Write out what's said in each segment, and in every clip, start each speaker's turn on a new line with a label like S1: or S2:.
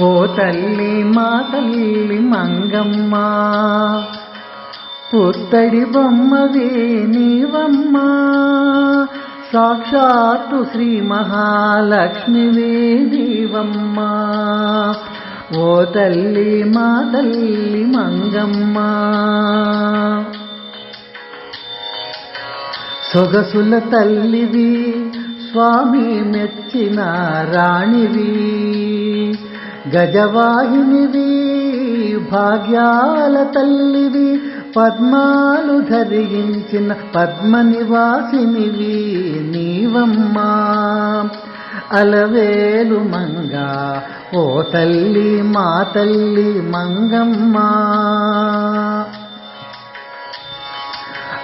S1: ఓ తల్లి మా తల్లి మంగమ్మ పుత్తడి బొమ్మవే నీవమ్మ సాక్షాత్తు శ్రీ మహాలక్ష్మివే దీవమ్మ ఓ తల్లి మా తల్లి మంగమ్మ. సొగసుల తల్లివి స్వామి మెచ్చిన రాణివి. గజవాహినివి భాగ్యాల తల్లివి పద్మాలు ధరించిన పద్మ నివాసినివి నీవమ్మా. అలవేలు మంగ ఓ తల్లి మా తల్లి మంగమ్మా.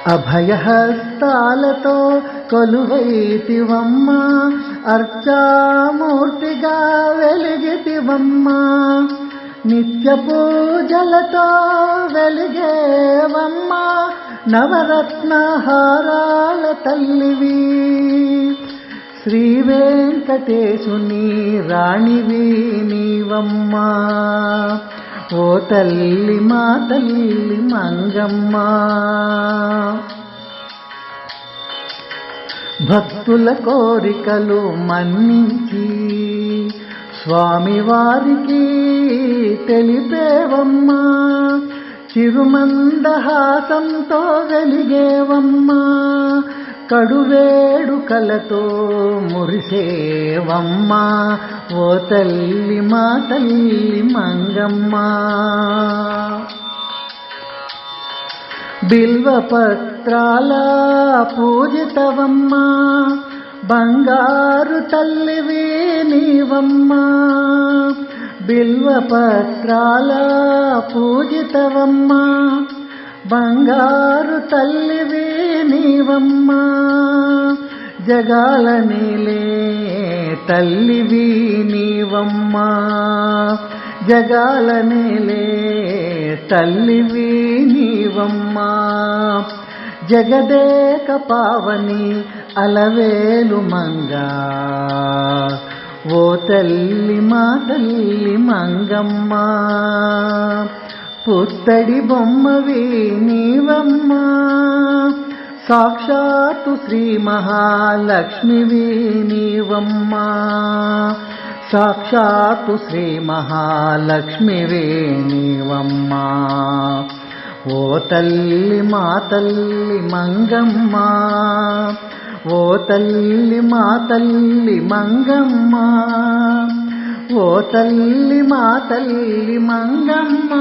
S1: అభయహస్తాలతో కొలువైతివమ్మా. అర్చామూర్తిగా వెలిగితివమ్మా. నిత్య పూజలతో వెలిగేవమ్మా. నవరత్నహారాల తల్లివి. శ్రీ వెంకటేశుని రాణివి నీవమ్మా. ఓ తల్లి మా తల్లి మంగమ్మ. భక్తుల కోరికలు మన్నించి స్వామివారికి తెలిపేవమ్మా చిరుమందహాసంతో వెలిగేవమ్మా కడువేడుకలతో మురిసేవమ్మా ఓ తల్లి మా తల్లి మంగమ్మ. బిల్వపత్రాల పూజితవమ్మా. బంగారు తల్లివే నీవమ్మా బిల్వపత్రాల పూజితవమ్మా. బంగారు తల్లివే నీవమ్మా జగాల నీలే తల్లివి నీవమ్మా జగాల నీలే తల్లివి నీవమ్మా జగదేక పావని అలవేలు మంగా. ఓ తల్లి మా తల్లి మంగమ్మ. పుత్తడి బొమ్మవి నీవమ్మా సాక్షాత్తు శ్రీ మహాలక్ష్మివి నీవమ్మా సాక్షాత్తు శ్రీ మహాలక్ష్మివే నీవమ్మా ఓ తల్లి మా తల్లి మంగమ్మ. ఓ తల్లి మా తల్లి మంగమ్మ. ఓ తల్లి మా తల్లి మంగమ్మ.